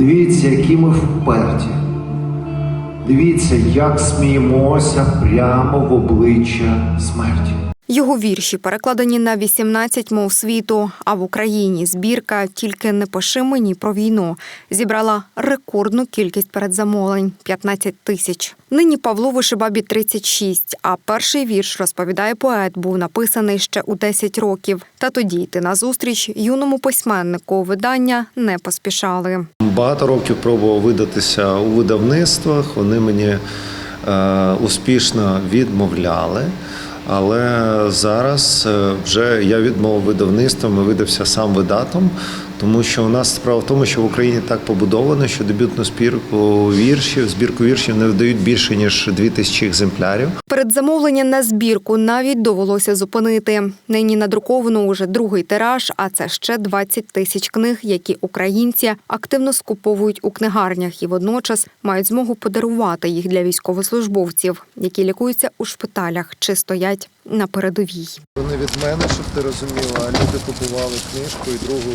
Дивіться, які ми вперті. Дивіться, як сміємося прямо в обличчя смерті. Його вірші перекладені на 18 мов світу. А в Україні збірка тільки не пиши мені про війну зібрала рекордну кількість передзамовлень 15 тисяч. Нині Павлу Вишибабі 36, А перший вірш розповідає поет, був написаний ще у 10 років. Та тоді йти на зустріч юному письменнику видання не поспішали. Багато років пробував видатися у видавництвах. Вони мені е, успішно відмовляли. Але зараз е, вже я відмовив видавництвом і видався сам видатом, тому що у нас справа в тому, що в Україні так побудовано, що дебютну збірку віршів, збірку віршів не видають більше ніж 2000 екземплярів. Передзамовлення на збірку навіть довелося зупинити. Нині надруковано уже другий тираж, а це ще 20 тисяч книг, які українці активно скуповують у книгарнях і водночас мають змогу подарувати їх для військовослужбовців, які лікуються у шпиталях чи стоять на передовій. Вони від мене, щоб ти розуміла, люди купували книжку і другу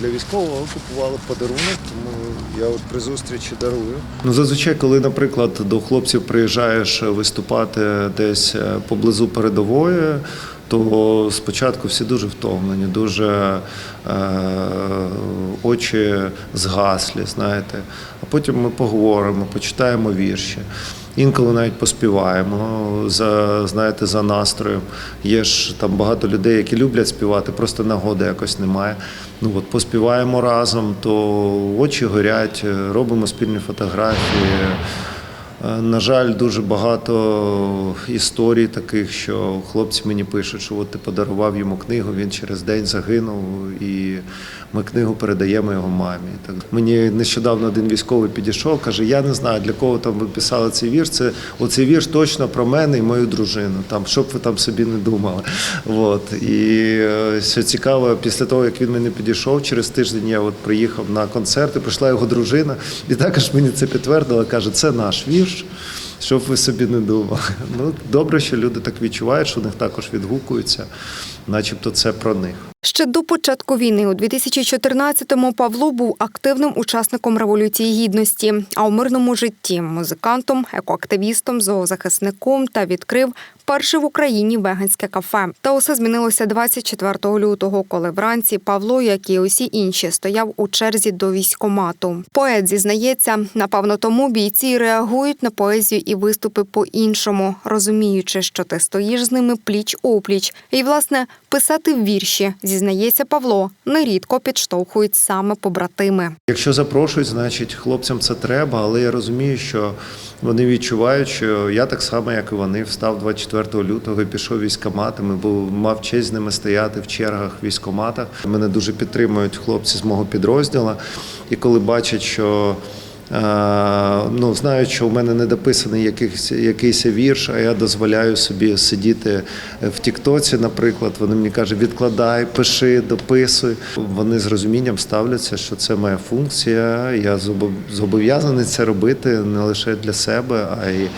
для військового купували подарунок, тому я от при зустрічі дарую. Ну зазвичай, коли, наприклад, до хлопців приїжджаєш виступати десь е, поблизу передової. То спочатку всі дуже втомлені, дуже е, очі згаслі, знаєте. А потім ми поговоримо, почитаємо вірші. Інколи навіть поспіваємо за знаєте, за настроєм. Є ж там багато людей, які люблять співати, просто нагоди якось немає. Ну от поспіваємо разом, то очі горять, робимо спільні фотографії. Е, На жаль, дуже багато історій таких, що хлопці мені пишуть, що от ти подарував йому книгу, він через день загинув, і ми книгу передаємо його мамі. Так мені нещодавно один військовий підійшов, каже: Я не знаю, для кого там ви писали цей вірш. Це оцей вірш точно про мене і мою дружину. Там щоб ви там собі не думали. От і е, що цікаво, після того як він мені підійшов, через тиждень я от приїхав на концерт, і прийшла його дружина, і також мені це підтвердила. каже, це наш вірш. Щоб ви собі не думали. Ну добре, що люди так відчувають, що у них також відгукуються, начебто це про них. Ще до початку війни у 2014-му Павло був активним учасником революції гідності, а у мирному житті музикантом, екоактивістом, зоозахисником та відкрив перше в Україні веганське кафе. Та усе змінилося 24 лютого, коли вранці Павло, як і усі інші, стояв у черзі до військомату. Поет зізнається, напевно, тому бійці реагують на поезію і виступи по-іншому, розуміючи, що ти стоїш з ними пліч опліч. І, власне, писати вірші, зізнається Павло, нерідко підштовхують саме побратими. Якщо запрошують, значить хлопцям це треба, але я розумію, що вони відчувають, що я так само, як і вони, встав 24 лютого пішов військоматами, бо мав честь з ними стояти в чергах в військоматах. Мене дуже підтримують хлопці з мого підрозділу. І коли бачать, що ну, знають, що у мене не дописаний якийсь, якийсь вірш, а я дозволяю собі сидіти в Тіктоці, наприклад. Вони мені кажуть, відкладай, пиши, дописуй. Вони з розумінням ставляться, що це моя функція. Я зобов'язаний це робити не лише для себе, а й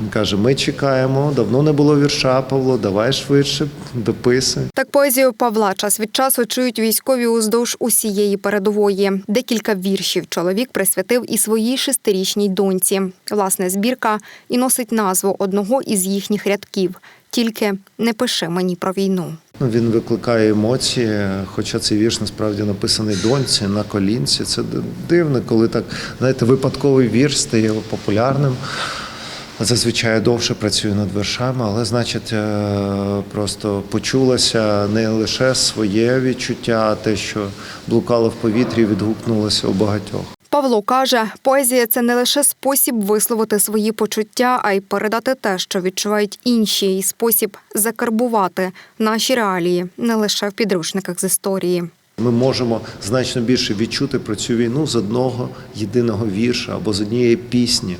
він каже: ми чекаємо, давно не було вірша, Павло, давай швидше, дописуй. Так поезію Павла час від часу чують військові уздовж усієї передової. Декілька віршів чоловік присвятив і своїй шестирічній доньці. Власне, збірка і носить назву одного із їхніх рядків. Тільки не пиши мені про війну. Ну, Він викликає емоції, хоча цей вірш насправді написаний доньці на колінці. Це дивно, коли так знаєте, випадковий вірш стає популярним. Зазвичай довше працюю над віршами, але значить е, просто почулося не лише своє відчуття, а те, що блукало в повітрі, відгукнулося у багатьох. Павло каже, поезія це не лише спосіб висловити свої почуття, а й передати те, що відчувають інші, і спосіб закарбувати наші реалії не лише в підручниках з історії. Ми можемо значно більше відчути про цю війну з одного єдиного вірша або з однієї пісні.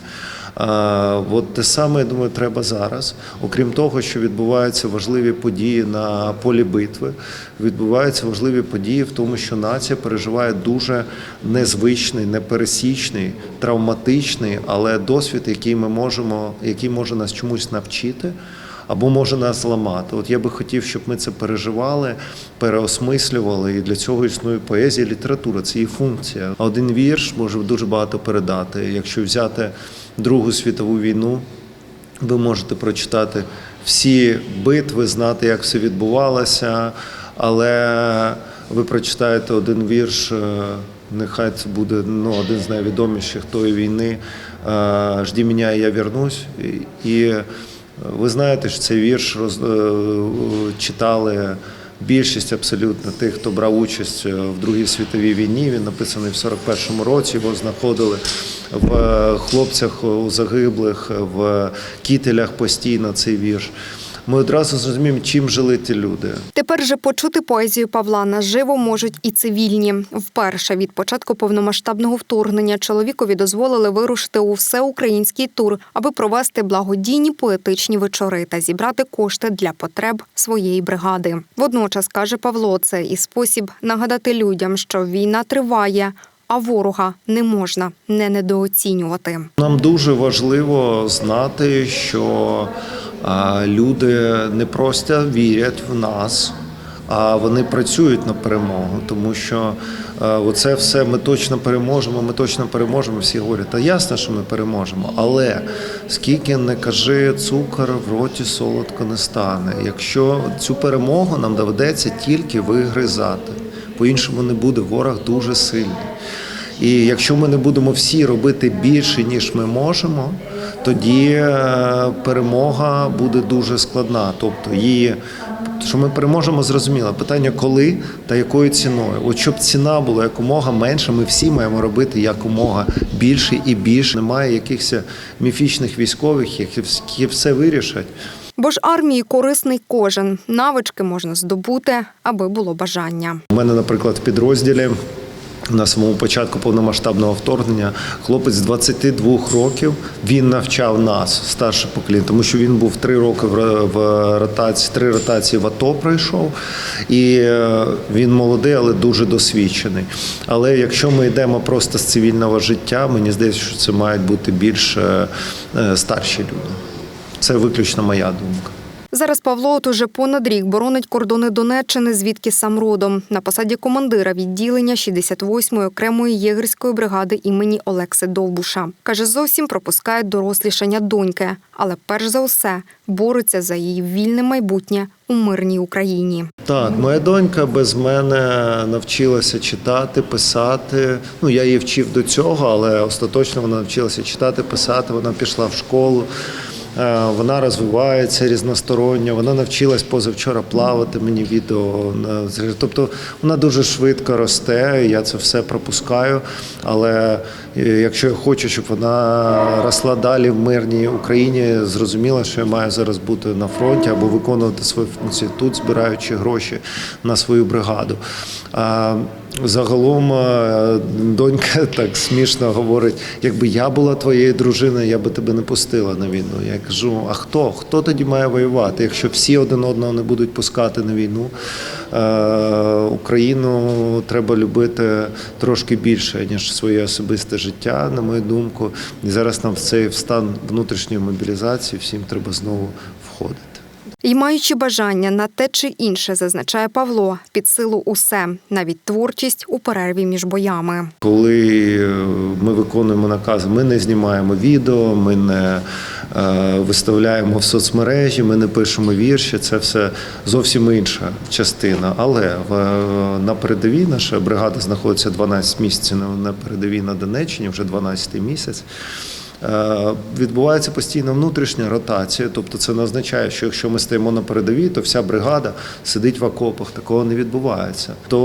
От те саме, я думаю, треба зараз. Окрім того, що відбуваються важливі події на полі битви, відбуваються важливі події в тому, що нація переживає дуже незвичний, непересічний, травматичний, але досвід, який ми можемо, який може нас чомусь навчити. Або може нас зламати. От я би хотів, щоб ми це переживали, переосмислювали, і для цього існує поезія, література, це її функція. Один вірш може дуже багато передати. Якщо взяти Другу світову війну, ви можете прочитати всі битви, знати, як все відбувалося, але ви прочитаєте один вірш, е, нехай це буде ну, один з найвідоміших тої війни. е, Жді мене, я вернусь. І- ви знаєте, що цей вірш роз, е, читали. Більшість абсолютно тих, хто брав участь в Другій світовій війні, він написаний в 41-му році. Його знаходили в е, хлопцях у загиблих, в кітелях постійно цей вірш. Ми одразу зрозуміємо, чим жили ті люди. Тепер же почути поезію Павла наживо можуть і цивільні. Вперше від початку повномасштабного вторгнення чоловікові дозволили вирушити у всеукраїнський тур, аби провести благодійні поетичні вечори та зібрати кошти для потреб своєї бригади. Водночас каже Павло, це і спосіб нагадати людям, що війна триває, а ворога не можна не недооцінювати. Нам дуже важливо знати, що люди не просто вірять в нас, а вони працюють на перемогу, тому що а, оце все ми точно переможемо. Ми точно переможемо. Всі говорять, та ясно, що ми переможемо. Але скільки не кажи, цукор в роті солодко не стане. Якщо цю перемогу нам доведеться тільки вигризати, по-іншому не буде. Ворог дуже сильний. І якщо ми не будемо всі робити більше, ніж ми можемо, тоді е, перемога буде дуже складна. Тобто її, що ми переможемо, зрозуміло. Питання коли та якою ціною. От щоб ціна була якомога менша, ми всі маємо робити якомога більше і більше. Немає якихось міфічних військових, які все вирішать. Бо ж армії корисний кожен. Навички можна здобути, аби було бажання. У мене, наприклад, в підрозділі на самому початку повномасштабного вторгнення хлопець 22 років він навчав нас, старше покоління, тому що він був три роки в ротації, три ротації в АТО пройшов, і е, він молодий, але дуже досвідчений. Але якщо ми йдемо просто з цивільного життя, мені здається, що це мають бути більш е, е, старші люди. Це виключно моя думка. Зараз Павло от уже понад рік боронить кордони Донеччини, звідки сам родом. На посаді командира відділення 68-ї окремої єгерської бригади імені Олекси Довбуша. Каже, зовсім пропускає дорослішання доньки, але перш за все бореться за її вільне майбутнє у мирній Україні. Так, моя донька без мене навчилася читати, писати. Ну, я її вчив до цього, але остаточно вона навчилася читати, писати. Вона пішла в школу. Е, Вона розвивається різносторонньо. Вона навчилась позавчора плавати. Мені відео тобто вона дуже швидко росте. Я це все пропускаю. Але е, якщо я хочу, щоб вона росла далі в мирній Україні, зрозуміло, що я маю зараз бути на фронті або виконувати свої функції тут, збираючи гроші на свою бригаду. Загалом е, донька так смішно говорить: якби я була твоєю дружиною, я би тебе не пустила на війну. Я кажу: а хто? Хто тоді має воювати? Якщо всі один одного не будуть пускати на війну, е, Україну треба любити трошки більше, ніж своє особисте життя, на мою думку. І зараз нам в цей стан внутрішньої мобілізації всім треба знову входити. І маючи бажання на те чи інше, зазначає Павло, під силу усе, навіть творчість у перерві між боями. Коли е, ми виконуємо накази, ми не знімаємо відео, ми не е, виставляємо в соцмережі, ми не пишемо вірші. Це все зовсім інша частина. Але на передовій наша бригада знаходиться 12 місяців на- передовій на Донеччині, вже 12 місяць. Е, Відбувається постійна внутрішня ротація, тобто це не означає, що якщо ми стоїмо на передовій, то вся бригада сидить в окопах. Такого не відбувається. То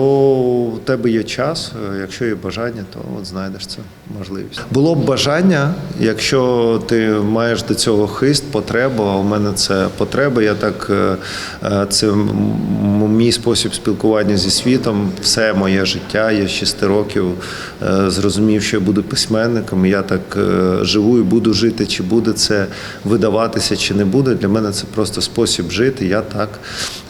у тебе є час, е, якщо є бажання, то от знайдеш це можливість. Було б бажання, якщо ти маєш до цього хист, потребу. А у мене це потреба. Я так е, е, це м- мій спосіб спілкування зі світом. Все моє життя. Я з 6 років е, зрозумів, що я буду письменником. Я так е, живу і буду жити. Чи буде це видаватися, чи не буде. Для мене це просто спосіб жити. Я так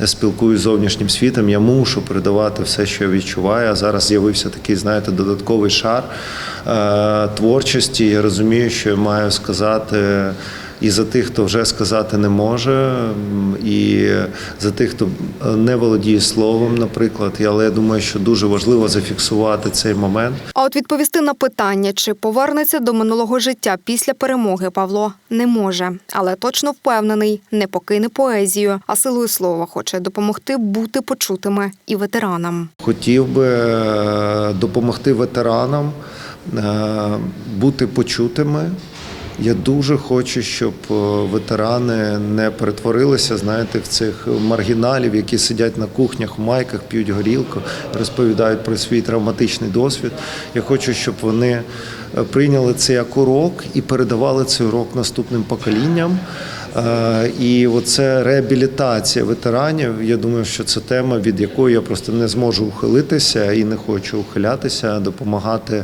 спілкуюся з зовнішнім світом. Я мушу передавати все, що я відчуваю. А зараз з'явився такий, знаєте, додатковий шар е, творчості. Я розумію, що я маю сказати. І за тих, хто вже сказати не може, і за тих, хто е, не володіє словом, наприклад. Але я думаю, що дуже важливо зафіксувати цей момент. А от відповісти на питання, чи повернеться до минулого життя після перемоги, Павло не може, але точно впевнений, не покине поезію, а силою слова хоче допомогти бути почутими і ветеранам. Хотів би е, допомогти ветеранам е, бути почутими. Я дуже хочу, щоб е, ветерани не перетворилися, знаєте, в цих маргіналів, які сидять на кухнях в майках, п'ють горілку, розповідають про свій травматичний досвід. Я хочу, щоб вони е, прийняли це як урок і передавали цей урок наступним поколінням. Е, І оце реабілітація ветеранів. Я думаю, що це тема, від якої я просто не зможу ухилитися і не хочу ухилятися, допомагати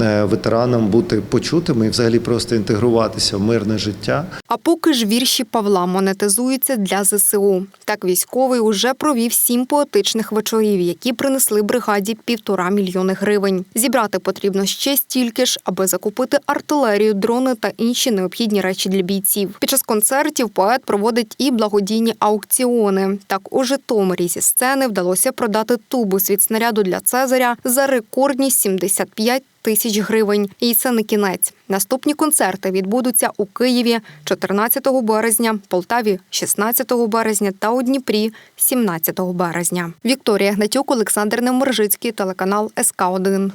е, ветеранам бути почутими і взагалі просто інтегруватися в мирне життя. А поки ж вірші Павла монетизуються для ЗСУ. Так військовий уже провів сім поетичних вечорів, які принесли бригаді півтора мільйони гривень. Зібрати потрібно ще стільки ж, аби закупити артилерію, дрони та інші необхідні речі для бійців. Під час концертів поет проводить і благодійні аукціони. Так у Житомирі зі сцени вдалося продати тубус від снаряду для Цезаря за рекордні 75 тисяч гривень. І це не кінець. Наступні концерти відбудуться у Києві 14 березня, Полтаві 16 березня та у Дніпрі 17 березня. Вікторія Гнатюк, Олександр Немержицький, телеканал СК 1